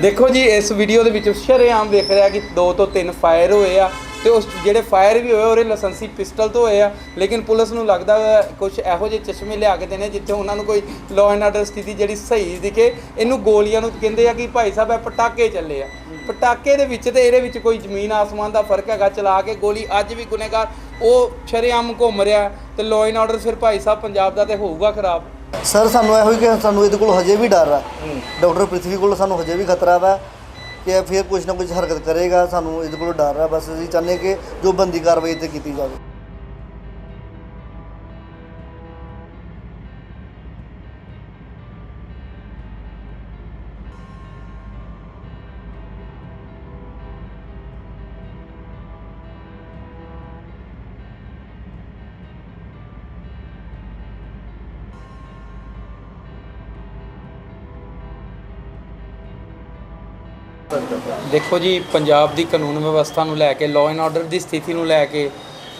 ਦੇਖੋ ਜੀ, ਇਸ ਵੀਡੀਓ ਦੇ ਵਿੱਚ ਸ਼ਰੇਆਮ ਵੇਖ ਰਿਹਾ ਕਿ ਦੋ ਤੋਂ ਤਿੰਨ ਫਾਇਰ ਹੋਏ ਆ ਤੇ ਉਸ ਜਿਹੜੇ ਫਾਇਰ ਵੀ ਹੋਏ ਉਹਦੇ ਲਾਇਸੈਂਸੀ ਪਿਸਟਲ ਤੋਂ ਹੋਏ ਆ, ਲੇਕਿਨ ਪੁਲਿਸ ਨੂੰ ਲੱਗਦਾ ਕੁਝ ਇਹੋ ਜਿਹੇ ਚਸ਼ਮੇ ਲਿਆ ਕੇ ਦੇਣੇ ਜਿੱਥੇ ਉਹਨਾਂ ਨੂੰ ਕੋਈ ਲਾਅ ਐਂਡ ਆਰਡਰ ਸਥਿਤੀ ਜਿਹੜੀ ਸਹੀ ਦਿਖੇ। ਇਹਨੂੰ ਗੋਲੀਆਂ ਨੂੰ ਕਹਿੰਦੇ ਆ ਕਿ ਭਾਈ ਸਾਹਿਬ, ਇਹ ਪਟਾਕੇ ਚੱਲੇ ਆ। ਪਟਾਕੇ ਦੇ ਵਿੱਚ ਤੇ ਇਹਦੇ ਵਿੱਚ ਕੋਈ ਜ਼ਮੀਨ, ਆਸਮਾਨ ਦਾ ਫ਼ਰਕ ਹੈਗਾ, ਚਲਾ ਕੇ ਗੋਲੀ ਅੱਜ ਵੀ ਗੁਨੇਗਾਰ, ਉਹ ਸ਼ਰੇਆਮ ਘੁੰਮ ਰਿਹਾ ਤੇ ਲਾਅ ਐਂਡ ਆਰਡਰ ਫਿਰ ਭਾਈ ਸਾਹਿਬ ਪੰਜਾਬ ਦਾ ਤੇ ਹੋਊਗਾ ਖਰਾਬ। ਸਰ ਸਾਨੂੰ ਇਹੋ ਹੀ ਕਿ ਸਾਨੂੰ ਇਹਦੇ ਕੋਲ ਹਜੇ ਵੀ ਡਰ ਆ। ਡਾਕਟਰ ਪ੍ਰਿਥਵੀ ਕੋਲ ਸਾਨੂੰ ਹਜੇ ਵੀ ਖਤਰਾ ਵਾ ਕਿ ਇਹ ਫਿਰ ਕੁਝ ਨਾ ਕੁਝ ਹਰਕਤ ਕਰੇਗਾ ਸਾਨੂੰ ਇਹਦੇ ਕੋਲ ਡਰ ਆ। ਬਸ ਅਸੀਂ ਚਾਹੁੰਦੇ ਕਿ ਜੋ ਬੰਦੀ ਕਾਰਵਾਈ ਤੇ ਕੀਤੀ ਜਾਵੇ। ਦੇਖੋ ਜੀ ਪੰਜਾਬ ਦੀ ਕਾਨੂੰਨ ਵਿਵਸਥਾ ਨੂੰ ਲੈ ਕੇ ਲਾਅ ਐਂਡ ਆਰਡਰ ਦੀ ਸਥਿਤੀ ਨੂੰ ਲੈ ਕੇ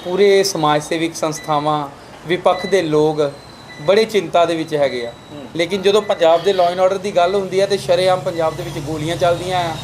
ਪੂਰੇ ਸਮਾਜ ਸੇਵਿਕ ਸੰਸਥਾਵਾਂ ਵਿਪੱਖ ਦੇ ਲੋਕ ਬੜੇ ਚਿੰਤਾ ਦੇ ਵਿੱਚ ਹੈਗੇ ਆ। ਲੇਕਿਨ ਜਦੋਂ ਪੰਜਾਬ ਦੇ ਲਾਅ ਐਂਡ ਆਰਡਰ ਦੀ ਗੱਲ ਹੁੰਦੀ ਹੈ ਤੇ ਸ਼ਰੇਆਮ ਪੰਜਾਬ ਦੇ ਵਿੱਚ ਗੋਲੀਆਂ ਚੱਲਦੀਆਂ ਆ।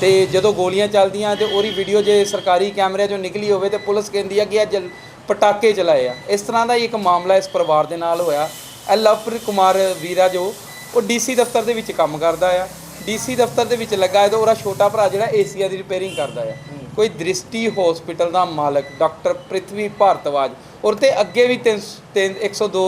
ਤੇ ਜਦੋਂ ਗੋਲੀਆਂ ਚੱਲਦੀਆਂ ਤੇ ਉਹਦੀ ਵੀਡੀਓ ਜੇ ਸਰਕਾਰੀ ਕੈਮਰੇ 'ਚੋਂ ਨਿਕਲੀ ਹੋਵੇ ਤੇ ਪੁਲਿਸ ਕਹਿੰਦੀ ਆ ਕਿ ਜਲ- ਪਟਾਕੇ ਚਲਾਏ ਆ। ਇਸ ਤਰ੍ਹਾਂ ਦਾ ਹੀ ਇੱਕ ਮਾਮਲਾ ਇਸ ਪਰਿਵਾਰ ਦੇ ਨਾਲ ਹੋਇਆ। ਇਹ ਲਵਪ੍ਰੀਤ ਕੁਮਾਰ ਵੀਰਾ ਜੋ ਉਹ ਡੀਸੀ ਦਫ਼ਤਰ ਦੇ ਵਿੱਚ ਕੰਮ ਕਰਦਾ ਆ। ਡੀਸੀ ਦਫ਼ਤਰ ਦੇ ਵਿੱਚ ਲੱਗਾ ਹੈ ਤੇ ਉਹਦਾ ਛੋਟਾ ਭਰਾ ਜਿਹੜਾ ਏਸੀਆ ਦੀ ਰਿਪੇਅਰਿੰਗ ਕਰਦਾ ਆ। ਕੋਈ ਦ੍ਰਿਸ਼ਟੀ ਹਸਪੀਟਲ ਦਾ ਮਾਲਕ ਡਾਕਟਰ ਪ੍ਰਿਥਵੀ ਭਾਰਤਵਾਜ। ਔਰ ਤੇ ਅੱਗੇ ਵੀ 3 102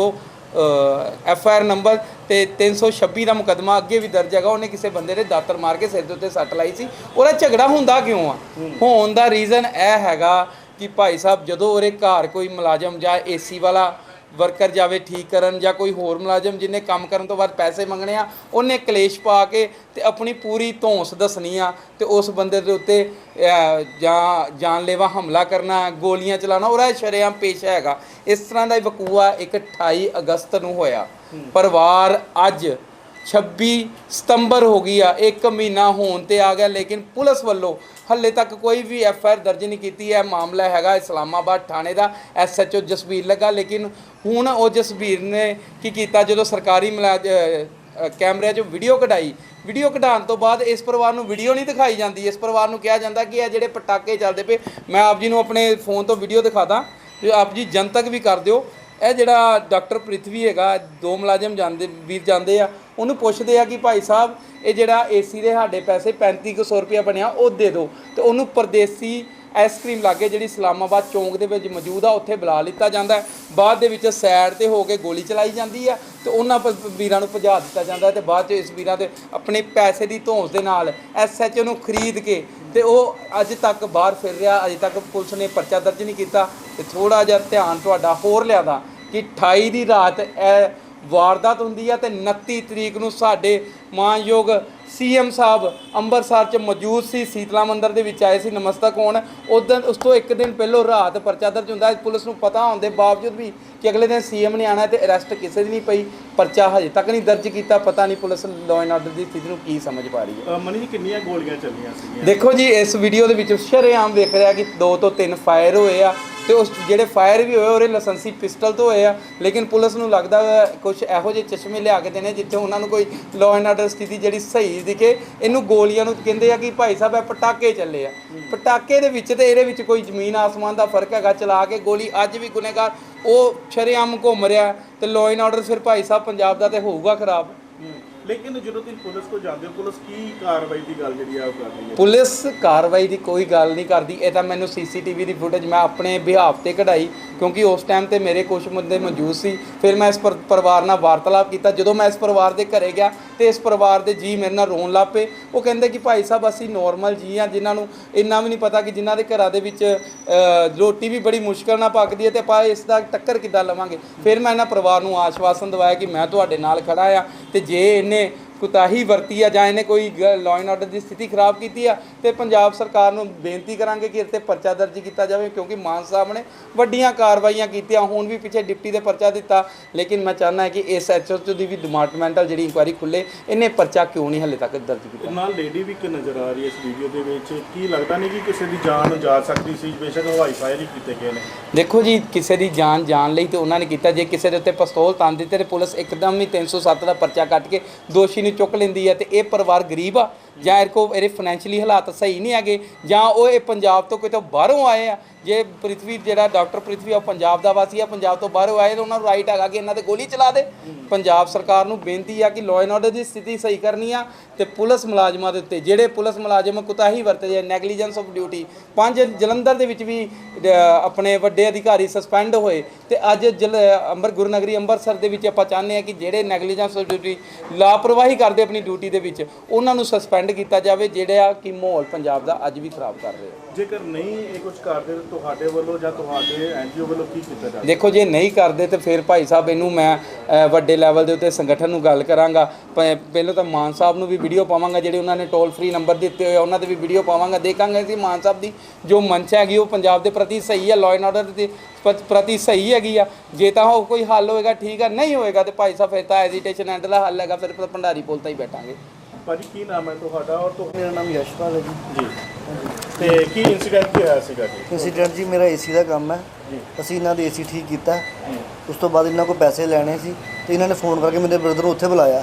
ਐਫ ਆਰ ਨੰਬਰ ਤੇ 326 ਦਾ ਮੁਕਦਮਾ ਅੱਗੇ ਵੀ ਦਰਜ ਹੈਗਾ। ਉਹਨੇ ਕਿਸੇ ਬੰਦੇ ਦੇ ਦਾਤਰ ਮਾਰ ਕੇ ਸਿਰ ਦੇ ਉੱਤੇ ਸੱਟ ਲਾਈ ਸੀ। ਉਹਦਾ ਝਗੜਾ ਹੁੰਦਾ ਕਿਉਂ ਆ? ਹੋਣ ਦਾ ਰੀਜ਼ਨ ਇਹ ਹੈਗਾ ਕਿ ਭਾਈ ਸਾਹਿਬ ਜਦੋਂ ਉਹਦੇ ਘਰ ਕੋਈ ਮੁਲਾਜ਼ਮ ਜਾਂ ਏਸੀ ਵਾਲਾ ਵਰਕਰ ਜਾਵੇ ਠੀਕ ਕਰਨ ਜਾਂ ਕੋਈ ਹੋਰ ਮੁਲਾਜ਼ਮ ਜਿਹਨੇ ਕੰਮ ਕਰਨ ਤੋਂ ਬਾਅਦ ਪੈਸੇ ਮੰਗਣੇ ਆ ਉਹਨੇ ਕਲੇਸ਼ ਪਾ ਕੇ ਤੇ ਆਪਣੀ ਪੂਰੀ ਧੌਂਸ ਦੱਸਣੀ ਆ ਤੇ ਉਸ ਬੰਦੇ ਦੇ ਉੱਤੇ ਜਾਂ ਜਾਨਲੇਵਾ ਹਮਲਾ ਕਰਨਾ ਗੋਲੀਆਂ ਚਲਾਉਣਾ ਉਹਦਾ ਸ਼ਰੇਆਮ ਪੇਸ਼ਾ ਹੈਗਾ। ਇਸ ਤਰ੍ਹਾਂ ਦਾ ਵਕੂਆ ਇੱਕ 28 ਅਗਸਤ ਨੂੰ ਹੋਇਆ। ਪਰਿਵਾਰ ਅੱਜ 26 ਸਤੰਬਰ ਹੋ ਗਈ ਆ ਇੱਕ ਮਹੀਨਾ ਹੋਣ ਤੇ ਆ ਗਿਆ ਲੇਕਿਨ ਪੁਲਿਸ ਵੱਲੋਂ ਹੱਲੇ ਤੱਕ ਕੋਈ ਵੀ ਐਫ ਆਰ ਦਰਜ ਨਹੀਂ ਕੀਤੀ। ਹੈ ਮਾਮਲਾ ਹੈਗਾ ਇਸਲਾਮਾਬਾਦ ਥਾਣੇ ਦਾ ਐਸਐਚਓ ਜਸਬੀਰ ਲੱਗਾ। ਲੇਕਿਨ ਹੁਣ ਉਹ ਜਸਬੀਰ ਨੇ ਕੀ ਕੀਤਾ ਜਦੋਂ ਸਰਕਾਰੀ ਮੁਲਾਜ਼ ਅ, ਕੈਮਰਿਆਂ 'ਚੋਂ ਵੀਡੀਓ ਕਢਾਈ। ਵੀਡੀਓ ਕਢਾਉਣ ਤੋਂ ਬਾਅਦ ਇਸ ਪਰਿਵਾਰ ਨੂੰ ਵੀਡੀਓ ਨਹੀਂ ਦਿਖਾਈ ਜਾਂਦੀ। ਇਸ ਪਰਿਵਾਰ ਨੂੰ ਕਿਹਾ ਜਾਂਦਾ ਕਿ ਇਹ ਜਿਹੜੇ ਪਟਾਕੇ ਚੱਲਦੇ ਪਏ ਮੈਂ ਆਪ ਜੀ ਨੂੰ ਆਪਣੇ ਫੋਨ ਤੋਂ ਵੀਡੀਓ ਦਿਖਾਦਾ ਜੇ ਆਪ ਜੀ ਜਨਤਕ ਵੀ ਕਰ ਦਿਓ। ਇਹ ਜਿਹੜਾ ਡਾਕਟਰ ਪ੍ਰਿਥਵੀ ਹੈਗਾ ਦੋ ਮੁਲਾਜ਼ਮ ਜਾਂਦੇ ਵੀਰ ਜਾਂਦੇ ਆ ਉਹਨੂੰ ਪੁੱਛਦੇ ਆ ਕਿ ਭਾਈ ਸਾਹਿਬ, ਇਹ ਜਿਹੜਾ ਏਸੀ ਦੇ ਸਾਡੇ ਪੈਸੇ 3500 ਰੁਪਇਆ ਬਣਿਆ, ਉਹ ਦੇ ਦਿਓ। ਤੇ ਉਹਨੂੰ ਪਰਦੇਸੀ ਆਈਸਕ੍ਰੀਮ ਲਾਗੇ ਜਿਹੜੀ ਇਸਲਾਮਾਬਾਦ ਚੌਂਕ ਦੇ ਵਿੱਚ ਮੌਜੂਦ ਆ, ਉੱਥੇ ਬੁਲਾ ਲਿੱਤਾ ਜਾਂਦਾ ਬਾਅਦ ਦੇ ਵਿੱਚ ਸਾਈਡ ਤੇ ਹੋ ਕੇ ਗੋਲੀ ਚਲਾਈ ਜਾਂਦੀ ਆ ਤੇ ਉਹਨਾਂ ਪ- ਵੀਰਾਂ ਨੂੰ ਭਜਾ ਦਿੱਤਾ ਜਾਂਦਾ ਹੈ ਤੇ ਬਾਅਦ ਚ ਇਸ ਵੀਰਾਂ ਦੇ ਆਪਣੇ ਪੈਸੇ ਦੀ ਧੌਂਸ ਦੇ ਨਾਲ ਐਸਐਚਓ ਨੂੰ ਖਰੀਦ ਕੇ ਤੇ ਉਹ ਅੱਜ ਤੱਕ ਬਾਹਰ ਫਿਰ ਰਿਹਾ, ਅਜੇ ਤੱਕ ਪੁਲਿਸ ਨੇ ਪਰਚਾ ਦਰਜ ਨਹੀਂ ਕੀਤਾ। ਤੇ ਥੋੜਾ ਜਿਹਾ ਧਿਆਨ ਤੁਹਾਡਾ ਹੋਰ ਲਿਆਦਾ ਕਿ 28 ਦੀ ਰਾਤ ਇਹ ਵਾਰਦਾਤ ਹੁੰਦੀ ਆ ਤੇ 29 ਤਰੀਕ ਨੂੰ ਸਾਡੇ ਮਾਨਯੋਗ ਸੀਐਮ ਸਾਹਿਬ ਅੰਮ੍ਰਿਤਸਰ ਚ ਮੌਜੂਦ ਸੀ ਸੀਤਲਾ ਮੰਦਿਰ ਦੇ ਵਿੱਚ ਆਏ ਸੀ ਨਮਸਤਕ ਹੋਣ। ਉਦੋਂ ਉਸ ਤੋਂ ਇੱਕ ਦਿਨ ਪਹਿਲਾਂ ਰਾਤ ਪਰਚਾ ਦਰਜ ਹੁੰਦਾ। ਪੁਲਿਸ ਨੂੰ ਪਤਾ ਹੋਣ ਦੇ ਬਾਵਜੂਦ ਵੀ ਕਿ ਅਗਲੇ ਦਿਨ ਸੀਐਮ ਨੇ ਆਣਾ ਤੇ ਅਰੈਸਟ ਕਿਸੇ ਦੀ ਨਹੀਂ ਪਈ। ਪਰਚਾ ਹਜੇ ਤੱਕ ਨਹੀਂ ਦਰਜ ਕੀਤਾ। ਪਤਾ ਨਹੀਂ ਪੁਲਿਸ ਲਾਅ ਐਂਡ ਆਰਡਰ ਦੀ ਸਥਿਤੀ ਨੂੰ ਕੀ ਸਮਝ ਪਾ ਰਹੀ ਹੈ। ਮਨੀ ਜੀ ਕਿੰਨੀਆਂ ਗੋਲੀਆਂ ਚੱਲੀਆਂ ਸੀਗੀਆਂ? ਦੇਖੋ ਜੀ ਇਸ ਵੀਡੀਓ ਦੇ ਵਿੱਚ ਸ਼ਰੇਆਮ ਵੇਖ ਰਿਹਾ ਕਿ ਦੋ ਤੋਂ ਤਿੰਨ ਫਾਇਰ ਹੋਏ ਆ। ਤੇ ਉਸ ਜਿਹੜੇ ਫਾਇਰ ਵੀ ਹੋਏ ਉਹਦੇ ਲਾਇਸੈਂਸੀ ਪਿਸਟਲ ਤੋਂ ਹੋਏ ਆ। ਲੇਕਿਨ ਪੁਲਿਸ ਨੂੰ ਲੱਗਦਾ ਕੁਝ ਇਹੋ ਜਿਹੇ ਚਸ਼ਮੇ ਲਿਆ ਕੇ ਦੇਣੇ ਜਿੱਥੇ ਉਹਨਾਂ ਨੂੰ ਕੋਈ ਲਾਅ ਐਂਡ ਆਰਡਰ ਸਥਿਤੀ ਜਿਹੜੀ ਸਹੀ ਦਿਖੇ। ਇਹਨੂੰ ਗੋਲੀਆਂ ਨੂੰ ਕਹਿੰਦੇ ਆ ਕਿ ਭਾਈ ਸਾਹਿਬ ਇਹ ਪਟਾਕੇ ਚੱਲੇ ਆ। ਪਟਾਕੇ ਦੇ ਵਿੱਚ ਤੇ ਇਹਦੇ ਵਿੱਚ ਕੋਈ ਜ਼ਮੀਨ ਆਸਮਾਨ ਦਾ ਫ਼ਰਕ ਹੈਗਾ ਚਲਾ ਕੇ ਗੋਲੀ ਅੱਜ ਵੀ ਗੁਨੇਗਾਰ। ਉਹ ਸ਼ਰੇਆਮ ਘੁੰਮ ਰਿਹਾ ਤੇ ਲਾਅ ਐਂਡ ਆਰਡਰ ਫਿਰ ਭਾਈ ਸਾਹਿਬ ਪੰਜਾਬ ਦਾ ਤੇ ਹੋਊਗਾ ਖਰਾਬ। ਲੇਕਿਨ ਜਦੋਂ ਤੁਸੀਂ ਪੁਲਿਸ ਕੋਲ ਜਾਂਦੇ ਹੋ ਪੁਲਿਸ ਕੀ ਕਾਰਵਾਈ ਦੀ ਗੱਲ ਜਿਹੜੀ ਆ ਉਹ ਕਰ ਹੈ? ਪੁਲਿਸ ਕਾਰਵਾਈ ਦੀ ਕੋਈ ਗੱਲ ਨਹੀਂ ਕਰਦੀ। ਇਹ ਤਾਂ ਮੈਨੂੰ ਸੀਸੀਟੀਵੀ ਦੀ ਫੁਟੇਜ ਮੈਂ ਆਪਣੇ ਬਿਹਾਫ ਤੇ ਕਢਾਈ ਕਿਉਂਕਿ ਉਸ ਟਾਈਮ ਤੇ ਮੇਰੇ ਕੁਝ ਮੁੱਦੇ ਮੌਜੂਦ ਸੀ। ਫਿਰ ਮੈਂ ਇਸ ਪਰ- ਪਰਿਵਾਰ ਨਾਲ ਵਾਰਤਾਲਾਪ ਕੀਤਾ। ਜਦੋਂ ਮੈਂ ਇਸ ਪਰਿਵਾਰ ਦੇ ਘਰੇ ਗਿਆ ਤੇ ਇਸ ਪਰਿਵਾਰ ਦੇ ਜੀ ਮੇਰੇ ਨਾਲ ਰੋਣ ਲੱਗ ਪਏ। ਉਹ ਕਹਿੰਦੇ ਕਿ ਭਾਈ ਸਾਹਿਬ ਅਸੀਂ ਨੋਰਮਲ ਜੀ ਆ ਜਿਨ੍ਹਾਂ ਨੂੰ ਇੰਨਾ ਵੀ ਨਹੀਂ ਪਤਾ ਕਿ ਜਿਨ੍ਹਾਂ ਦੇ ਘਰਾਂ ਦੇ ਵਿੱਚ ਅ, ਰੋਟੀ ਵੀ ਬੜੀ ਮੁਸ਼ਕਲ ਨਾਲ ਪੱਕਦੀ ਹੈ ਤੇ ਆਪਾਂ ਇਸ ਦਾ ਟੱਕਰ ਕਿੱਦਾਂ ਲਵਾਂਗੇ? ਫਿਰ ਮੈਂ ਇਹਨਾਂ ਪਰਿਵਾਰ ਨੂੰ ਆਸ਼ਵਾਸਨ ਦਿਵਾਇਆ ਕਿ ਮੈਂ ਤੁਹਾਡੇ ਨਾਲ ਖੜਾ ਆ। ਤੇ ਜੇ ਇਹਨੇ ਕੁਤਾਹੀ ਵਰਤੀ ਆ ਜਾਂ ਇਹਨੇ ਕੋਈ ਲਾਅ ਐਂਡ ਆਰਡਰ ਦੀ ਸਥਿਤੀ ਖਰਾਬ ਕੀਤੀ ਆ ਤੇ ਪੰਜਾਬ ਸਰਕਾਰ ਨੂੰ ਬੇਨਤੀ ਕਰਾਂਗੇ ਕਿ ਇਹਤੇ ਪਰਚਾ ਦਰਜ ਕੀਤਾ ਜਾਵੇ ਕਿਉਂਕਿ ਮਾਨ ਸਾਹਿਬ ਨੇ ਵੱਡੀਆਂ ਕਾਰਵਾਈਆਂ ਕੀਤੀਆਂ ਹੁਣ ਵੀ ਪਿੱਛੇ ਡਿਪਟੀ ਦੇ ਪਰਚਾ ਦਿੱਤਾ। ਲੇਕਿਨ ਮੈਂ ਚਾਹੁੰਦਾ ਹਾਂ ਕਿ ਇਸ ਐਚਓ ਦੀ ਵੀ ਡਿਪਾਰਟਮੈਂਟਲ ਜਿਹੜੀ ਇਨਕੁਆਇਰੀ ਖੁੱਲੇ ਇਹਨੇ ਪਰਚਾ ਕਿਉਂ ਨਹੀਂ ਹਲੇ ਤੱਕ ਦਰਜ ਕੀਤਾ? ਨਾਲ ਲੇਡੀ ਵੀ ਇੱਕ ਨਜ਼ਰ ਆ ਰਹੀ ਹੈ ਇਸ ਵੀਡੀਓ ਦੇ ਵਿੱਚ। ਕੀ ਲੱਗਦਾ ਨਹੀਂ ਕਿ ਕਿਸੇ ਦੀ ਜਾਨ ਜਾ ਸਕਦੀ ਸੀ? ਬੇਸ਼ੱਕ ਹਵਾਈ ਫਾਇਰ ਹੀ ਕੀਤੇ ਗਏ ਨੇ। ਦੇਖੋ ਜੀ ਕਿਸੇ ਦੀ ਜਾਨ ਜਾਣ ਲਈ ਤੇ ਉਹਨਾਂ ਨੇ ਕੀਤਾ। ਜੇ ਕਿਸੇ ਦੇ ਉੱਤੇ ਪਿਸਤੌਲ ਤੰਨ ਦਿੱਤੇ ਤੇ ਪੁਲਿਸ ਇੱਕਦਮ ਹੀ 307 ਦਾ ਪਰਚਾ ਕੱਟ ਕੇ ਦੋਸ਼ੀ ਨੂੰ ਚੁੱਕ ਲੈਂਦੀ ਹੈ ਤੇ ਇਹ ਪਰਿਵਾਰ ਗਰੀਬ ਆ ਜਾਂ ਇਹ ਕੋ ਇਹਦੇ ਫਾਈਨੈਂਸ਼ੀਅਲੀ ਹਾਲਾਤ ਸਹੀ ਨਹੀਂ ਹੈਗੇ, ਜਾਂ ਉਹ ਇਹ ਪੰਜਾਬ ਤੋਂ ਕਿਤੇ ਬਾਹਰੋਂ ਆਏ ਆ, ਜੇ ਪ੍ਰਿਥਵੀ ਜਿਹੜਾ ਡਾਕਟਰ ਪ੍ਰਿਥਵੀ ਉਹ ਪੰਜਾਬ ਦਾ ਵਾਸੀ ਆ, ਪੰਜਾਬ ਤੋਂ ਬਾਹਰੋਂ ਆਏ ਤਾਂ ਉਹਨਾਂ ਨੂੰ ਰਾਈਟ ਹੈਗਾ ਕਿ ਇਹਨਾਂ ਤੇ ਗੋਲੀ ਚਲਾ ਦੇ। ਪੰਜਾਬ ਸਰਕਾਰ ਨੂੰ ਬੇਨਤੀ ਆ ਕਿ ਲਾਅ ਐਂਡ ਆਰਡਰ ਦੀ ਸਥਿਤੀ ਸਹੀ ਕਰਨੀ ਆ ਤੇ ਪੁਲਿਸ ਮੁਲਾਜ਼ਮਾਂ ਦੇ ਉੱਤੇ, ਜਿਹੜੇ ਪੁਲਿਸ ਮੁਲਾਜ਼ਮ ਕੁਤਾਹੀ ਵਰਤਦੇ ਆ ਨੈਗਲੀਜੈਂਸ ਆਫ ਡਿਊਟੀ ਪੰਜ ਜਲੰਧਰ ਦੇ ਵਿੱਚ ਵੀ ਆਪਣੇ ਵੱਡੇ ਅਧਿਕਾਰੀ ਸਸਪੈਂਡ ਹੋਏ ਤੇ ਅੱਜ ਜਲ, ਅੰਬਰ, ਗੁਰਨਗਰੀ, ਅੰਮ੍ਰਿਤਸਰ ਦੇ ਵਿੱਚ ਆਪਾਂ ਚਾਹੁੰਦੇ ਆ ਕਿ ਜਿਹੜੇ ਨੈਗਲੀਜੈਂਸ ਆਫ ਡਿਊਟੀ ਲਾਪਰਵਾਹੀ ਕਰਦੇ ਆਪਣੀ ਡਿਊਟੀ ਦੇ ਵਿੱਚ, ਉਹਨਾਂ ਨੂੰ ਸਸਪੈਂਡ ਕੀਤਾ ਜਾਵੇ ਜਿਹੜਾ ਕਿ ਮਾਹੌਲ ਪੰਜਾਬ ਦਾ ਅੱਜ ਵੀ ਖਰਾਬ ਕਰ ਰਹੇ ਜੇਕਰ ਨਹੀਂ ਇਹ ਕੁਝ ਕਰਦੇ ਤਾਂ ਤੁਹਾਡੇ ਵੱਲੋਂ ਜਾਂ ਤੁਹਾਡੇ ਐਨਜੀਓ ਵੱਲੋਂ ਕੀ ਕੀਤਾ ਜਾਵੇ ਦੇਖੋ ਜੇ ਨਹੀਂ ਕਰਦੇ ਤੇ ਫਿਰ ਭਾਈ ਸਾਹਿਬ ਇਹਨੂੰ ਮੈਂ ਵੱਡੇ ਲੈਵਲ ਦੇ ਉੱਤੇ ਸੰਗਠਨ ਨੂੰ ਗੱਲ ਕਰਾਂਗਾ। ਪਹਿਲਾਂ ਤਾਂ ਮਾਨ ਸਾਹਿਬ ਨੂੰ ਵੀ ਵੀਡੀਓ ਪਾਵਾਂਗਾ ਜਿਹੜੇ ਉਹਨਾਂ ਨੇ ਟੋਲ ਫ੍ਰੀ ਨੰਬਰ ਦਿੱਤੇ ਹੋਏ ਉਹਨਾਂ ਤੇ ਵੀ ਵੀਡੀਓ ਪਾਵਾਂਗਾ। ਦੇਖਾਂਗੇ ਕਿ ਮਾਨ ਸਾਹਿਬ ਦੀ ਜੋ ਮਨਸ਼ਾ ਹੈਗੀ ਉਹ ਪੰਜਾਬ ਦੇ ਪ੍ਰਤੀ ਸਹੀ ਹੈ ਲਾਅ ਐਂਡ ਆਰਡਰ ਦੇ ਪ੍ਰਤੀ ਸਹੀ ਹੈਗੀ ਆ। ਜੇ ਤਾਂ ਉਹ ਕੋਈ ਹੱਲ ਹੋਏਗਾ ਠੀਕ ਆ ਨਹੀਂ ਹੋਏਗਾ ਤੇ ਭਾਈ ਸਾਹਿਬ ਫਿਰ ਤਾਂ ਐਜੀਟੇਸ਼ਨ ਐਂਡ ਦਾ ਹੱਲ ਹੈਗਾ ਫਿਰ ਭੰਡਾਰੀ ਪੁਲ ਤਾਂ ਹੀ ਬੈਠਾਂਗੇ। ਭਾਜੀ ਕੀ ਨਾਮ ਹੈ ਤੁਹਾਡਾ ਔਰ ਤੁਹਾ- ਮੇਰਾ ਨਾਮ ਯਸ਼ਪਾਲ ਹੈ ਜੀ। ਜੀ। ਤੇ ਕੀ ਇਨਸੀਡੈਂਟ ਕੀ ਹੋਇਆ ਸੀਗਾ ਜੀ? ਇੰਸੀਡੈਂਟ ਜੀ ਮੇਰਾ ਏਸੀ ਦਾ ਕੰਮ ਹੈ। ਅਸੀਂ ਇਹਨਾਂ ਦੇ ਏਸੀ ਠੀਕ ਕੀਤਾ। ਉਸ ਤੋਂ ਬਾਅਦ ਇਹਨਾਂ ਕੋਲ ਪੈਸੇ ਲੈਣੇ ਸੀ ਤੇ ਇਹਨਾਂ ਨੇ ਫੋਨ ਕਰਕੇ ਮੇਰੇ ਬ੍ਰਦਰ ਨੂੰ ਉੱਥੇ ਬੁਲਾਇਆ।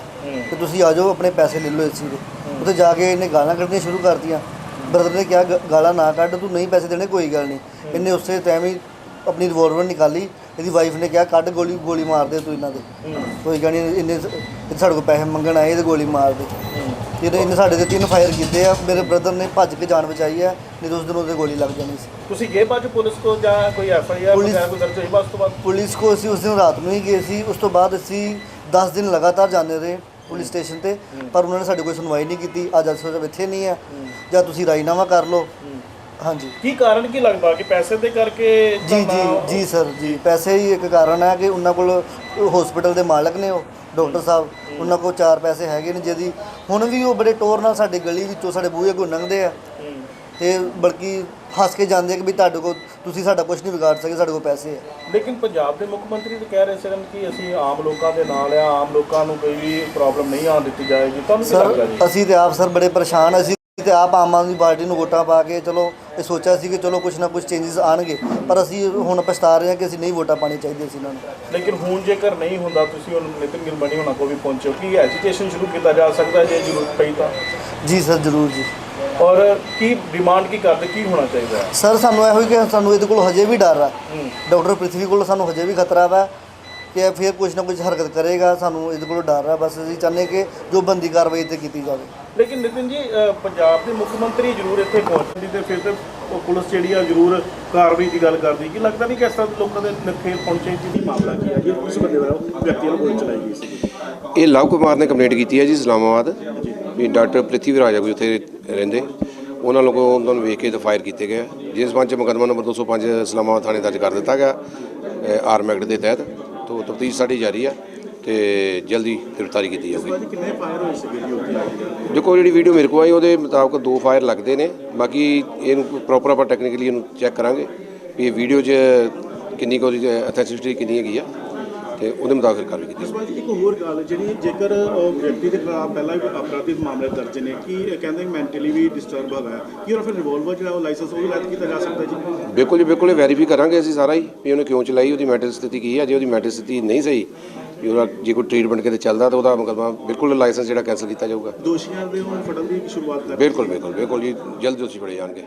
ਕਿ ਤੁਸੀਂ ਆ ਜਾਓ ਆਪਣੇ ਪੈਸੇ ਲੈ ਲਓ ਏਸੀ ਦੇ। ਉੱਥੇ ਜਾ ਕੇ ਇਹਨੇ ਗਾਲਾਂ ਕੱਢਣੀਆਂ ਸ਼ੁਰੂ ਕਰਤੀਆਂ। ਬ੍ਰਦਰ ਨੇ ਕਿਹਾ ਗਾਲਾਂ ਨਾ ਕੱਢ ਤੂੰ ਨਹੀਂ ਪੈਸੇ ਦੇਣੇ ਕੋਈ ਗੱਲ ਨਹੀਂ। ਇਹਨੇ ਉਸੇ ਟਾਈਮ ਹੀ ਆਪਣੀ ਰਿਵੋਲਵਰ ਨਿਕਾਲੀ। ਇਹਦੀ ਵਾਈਫ ਨੇ ਕਿਹਾ ਕੱਢ ਗੋਲੀ ਗੋਲੀ ਮਾਰ ਦੇ ਤੂੰ ਇਹਨਾਂ ਦੇ। ਕੋਈ ਗੱਲ ਨਹੀਂ ਇਹਨੇ ਇਹ ਸਾਡੇ ਕੋਲ ਪੈਸੇ ਮੰਗਣ ਆਏ ਤੇ ਗੋਲੀ ਮਾਰ ਦੇ। ਇਹਨੇ ਇਹਨੇ ਸਾਡੇ ਤੇ ਤਿੰਨ ਫਾਇਰ ਕੀਤੇ ਆ ਮੇਰੇ ਬ੍ਰਦਰ ਨੇ ਭੱਜ ਕੇ ਜਾਨ ਬਚਾਈ ਹੈ ਨਹੀਂ ਤਾਂ ਉਸ ਦਿਨ ਉਹਦੇ ਗੋਲੀ ਲੱਗ ਜਾਣੀ ਸੀ। ਤੁਸੀਂ ਗਏ ਬਾਅਦ 'ਚ ਪੁਲਿਸ ਕੋ ਜਾਂ ਕੋਈ ਐਫ ਆਈ ਆਰ ਪੁਲਿਸ- ਵਗੈਰਾ ਕੋਈ ਦਰਜ ਹੋਈ ਬਸ ਤੋਂ ਬਾਅਦ? ਪੁਲਿਸ ਕੋ ਅਸੀਂ ਉਸ ਦਿਨ ਰਾਤ ਨੂੰ ਹੀ ਗਏ ਸੀ ਉਸ ਤੋਂ ਬਾਅਦ ਅਸੀਂ 10 ਦਿਨ ਲਗਾਤਾਰ ਜਾਂਦੇ ਰਹੇ ਪੁਲਿਸ ਸਟੇਸ਼ਨ ਤੇ ਪਰ ਉਹਨਾਂ ਨੇ ਸਾਡੀ ਕੋਈ ਸੁਣਵਾਈ ਨਹੀਂ ਕੀਤੀ ਅੱਜ ਅਸਲ ਇੱਥੇ ਨਹੀਂ ਹੈ। ਜਾਂ ਤੁਸੀਂ ਰਾਜੀਨਾਮਾ ਕਰ ਲਓ। ਹਾਂਜੀ। ਕੀ ਕਾਰਨ ਕੀ ਲੱਗਦਾ ਕਿ ਪੈਸੇ ਦੇ ਕਰਕੇ ਜੀ ਜੀ ਜੀ ਸਰ ਜੀ। ਪੈਸੇ ਹੀ ਇੱਕ ਕਾਰਨ ਹੈ ਕਿ ਉਹਨਾਂ ਕੋਲ ਹਸਪੀਟਲ ਦੇ ਮਾਲਕ ਨੇ ਉਹ ਡਾਕਟਰ ਸਾਹਿਬ। ਉਹਨਾਂ ਕੋਲ ਚਾਰ ਪੈਸੇ ਹੈਗੇ ਨੇ ਜਿਹਦੀ ਹੁਣ ਵੀ ਉਹ ਬੜੇ ਟੋਰ ਨਾਲ ਸਾਡੀ ਗਲੀ ਵਿੱਚੋਂ ਸਾਡੇ ਬੂਹੇ ਕੋਲ ਲੰਘਦੇ ਆ। ਤੇ ਬਲਕਿ ਹੱਸ ਕੇ ਜਾਂਦੇ ਆ ਕਿ ਵੀ ਤੁਹਾਡੇ ਕੋਲ ਤੁਸੀਂ ਸਾਡਾ ਕੁਝ ਨਹੀਂ ਵਿਗਾੜ ਸਕੇ ਸਾਡੇ ਕੋਲ ਪੈਸੇ ਹੈ ਲੇਕਿਨ ਪੰਜਾਬ ਦੇ ਮੁੱਖ ਮੰਤਰੀ ਤਾਂ ਕਹਿ ਰਹੇ ਸਨ ਕਿ ਅਸੀਂ ਆਮ ਲੋਕਾਂ ਦੇ ਨਾਲ ਆ ਆਮ ਲੋਕਾਂ ਨੂੰ ਕੋਈ ਵੀ ਪ੍ਰੋਬਲਮ ਨਹੀਂ ਆਉਣ ਦਿੱਤੀ ਜਾਏਗੀ ਤੁਹਾਨੂੰ ਕੀ ਲੱਗਦਾ ਸਰ ਜੀ ਅਸੀਂ ਤੇ ਆਪ ਸਰ ਬੜੇ ਪਰੇਸ਼ਾਨ। ਅਸੀਂ ਤੇ ਆਪ ਆਮ ਆਦਮੀ ਪਾਰਟੀ ਨੂੰ ਵੋਟਾਂ ਪਾ ਕੇ ਚਲੋ ਇਹ ਸੋਚਿਆ ਸੀ ਕਿ ਚਲੋ ਕੁਝ ਨਾ ਕੁਝ ਚੇਂਜਸ ਆਣਗੇ ਪਰ ਅਸੀਂ ਹੁਣ ਪਛਤਾ ਰਹੇ ਹਾਂ ਕਿ ਅਸੀਂ ਨਹੀਂ ਵੋਟਾਂ ਪਾਣੀ ਚਾਹੀਦੀ ਸੀ ਇਹਨਾਂ ਨੂੰ। ਲੇਕਿਨ ਹੁਣ ਜੇਕਰ ਨਹੀਂ ਹੁੰਦਾ ਤੁਸੀਂ ਹੁਣ ਨਿਤਿਨ ਗਿਲਮਣੀ ਹੋਣਾ ਕੋ ਵੀ ਪਹੁੰਚੋ ਕੀ ਐਜੀਟੇਸ਼ਨ ਸ਼ੁਰੂ ਕੀਤਾ ਜਾ ਸਕਦਾ ਜੇ ਜ਼ਰੂਰਤ ਪਈ ਤਾਂ? ਜੀ ਸਰ ਜ਼ਰੂਰ ਜੀ। ਔਰ ਕੀ ਡਿਮਾਂਡ ਕੀ ਕਰਦੇ ਕੀ ਹੋਣਾ ਚਾਹੀਦਾ? ਸਰ ਸਾਨੂੰ ਇਹੋ ਹੀ ਕਿ ਸਾਨੂੰ ਇਹਦੇ ਕੋਲ ਹਜੇ ਵੀ ਡਰ ਆ। ਡਾਕਟਰ ਪ੍ਰਿਥਵੀ ਕੋਲ ਸਾਨੂੰ ਹਜੇ ਵੀ ਖਤਰਾ ਵਾ। ਕਿ ਇਹ ਫਿਰ ਕੁਝ ਨਾ ਕੁਝ ਹਰਕਤ ਕਰੇਗਾ ਸਾਨੂੰ ਇਹਦੇ ਕੋਲ ਡਰ ਆ ਬਸ ਅਸੀਂ ਚਾਹੁੰਦੇ ਕਿ ਜੋ ਬੰਦੀ ਕਾਰਵਾਈ ਤੇ ਕੀਤੀ ਜਾਵੇ। ਲੇਕਿਨ ਨਿਤਿਨ ਜੀ ਅ, ਪੰਜਾਬ ਦੇ ਮੁੱਖ ਮੰਤਰੀ ਜ਼ਰੂਰ ਇੱਥੇ ਪਹੁੰਚਦੀ ਤੇ ਫਿਰ ਤੇ ਉਹ ਪੁਲਿਸ ਜਿਹੜੀ ਆ ਜ਼ਰੂਰ ਕਾਰਵਾਈ ਦੀ ਗੱਲ ਕਰਦੀ ਕਿ ਲੱਗਦਾ ਨਹੀਂ ਕਿ ਇਸ ਤਰ੍ਹਾਂ ਦੇ ਲੋਕਾਂ ਦੇ ਨਖੇ ਪਹੁੰਚੇ ਕੀ ਮਾਮਲਾ ਕੀ ਹੈ? ਜੀ ਪੁਲਿਸ ਬੰਦੇ ਦਾ ਵਿਅਕਤੀ ਨੂੰ ਗੋਲੀ ਚਲਾਈ ਗਈ ਸੀ। ਇਹ ਲਵ ਕੁਮਾਰ ਨੇ ਕੰਪਲੇਂਟ ਕੀਤੀ ਹੈ ਜੀ ਇਸਲਾਮਾਬਾਦ। ਵੀ ਡਾਕਟਰ ਪ੍ਰਿਥਵੀ ਰਾਜਾ ਕੋਈ ਉੱਥੇ ਰਹਿੰਦੇ। ਉਹਨਾਂ ਲੋਕੋਂ ਉਹਨਾਂ ਨੂੰ ਵੇਖ ਕੇ ਤਾਂ ਫਾਇਰ ਕੀਤੇ ਗਏ। ਜਿਸ ਸੰਬੰਧ 'ਚ ਮੁਕੱਦਮਾ ਨੰਬਰ 205 ਇਸਲਾਮਾਬਾਦ ਥਾਣੇ ਦਰਜ ਕਰ ਦਿੱਤਾ ਗਿਆ ਆਰਮ ਐਕਟ ਦੇ ਤਹਿਤ। ਤੋਂ ਤਫਤੀਸ਼ ਸਾਡੀ ਜਾਰੀ ਆ ਤੇ ਜਲਦੀ ਗ੍ਰਿਫਤਾਰੀ ਕੀਤੀ ਜਾਊਗੀ। ਕਿੰਨੇ ਫਾਇਰ ਹੋਏ ਸੀਗੇ ਜੀ ਉੱਥੇ? ਦੇਖੋ ਜਿਹੜੀ ਵੀਡੀਓ ਮੇਰੇ ਕੋਲ ਆਈ ਉਹਦੇ ਮੁਤਾਬਕ ਦੋ ਫਾਇਰ ਲੱਗਦੇ ਨੇ। ਬਾਕੀ ਇਹਨੂੰ ਪ੍ਰੋਪਰ ਆਪਾਂ ਟੈਕਨੀਕਲੀ ਇਹਨੂੰ ਚੈੱਕ ਕਰਾਂਗੇ ਵੀ ਇਹ ਵੀਡੀਓ 'ਚ ਕਿੰਨੀ ਕੁ ਉਹਦੀ ਅਥੈਂਟਿਸਿਟੀ ਕਿੰਨੀ ਹੈਗੀ ਆ। ਤੇ ਉਹਦੇ ਮੁਤਾਬਕ ਕਾਰਵਾਈ ਕੀਤੀ ਵਾਰ ਇੱਕ ਹੋਰ ਗੱਲ ਜਿਹੜੀ ਜੇਕਰ ਉਹ ਵਿਅਕਤੀ ਦੇ ਖਿਲਾਫ ਪਹਿਲਾਂ ਵੀ ਅਪਰਾਧਿਕ ਮਾਮਲੇ ਦਰਜ ਨੇ ਕੀ ਕਹਿੰਦੇ ਮੈਂਟਲੀ ਵੀ ਡਿਸਟਰਬ ਹੈਗਾ ਹੈ? ਕੀ ਉਹ ਫਿਰ ਰਿਵੋਲਵਰ ਜਿਹੜਾ ਉਹ ਲਾਇਸੈਂਸ ਉਹ ਵੀ ਰੱਦ ਕੀਤਾ ਜਾ ਸਕਦਾ ਜੀ? ਬਿਲਕੁਲ ਜੀ ਬਿਲਕੁਲ ਵੈਰੀਫਾਈ ਕਰਾਂਗੇ ਅਸੀਂ ਸਾਰਾ ਹੀ ਵੀ ਉਹਨੇ ਕਿਉਂ ਚਲਾਈ ਉਹਦੀ ਮੈਂਟਲ ਸਥਿਤੀ ਕੀ ਹੈ ਜੇ ਉਹਦੀ ਮੈਂਟਲ ਸਥਿਤੀ ਨਹੀਂ ਸਹੀ ਵੀ ਉਹਦਾ ਜੇ ਕੋਈ ਟ੍ਰੀਟਮੈਂਟ ਕਿਤੇ ਚੱਲਦਾ ਤਾਂ ਉਹਦਾ ਮੁਕੱਦਮਾ ਬਿਲਕੁਲ ਲਾਇਸੈਂਸ ਜਿਹੜਾ ਕੈਂਸਲ ਕੀਤਾ ਜਾਊਗਾ। ਦੋਸ਼ੀਆਂ ਦੇ ਹੁਣ ਫੜਨ ਦੀ ਸ਼ੁਰੂਆਤ ਕਰ ਬਿਲਕੁਲ ਬਿਲਕੁਲ ਬਿਲਕੁਲ ਜੀ ਜਲਦ ਦੋਸ਼ੀ ਫੜੇ ਜਾਣਗੇ।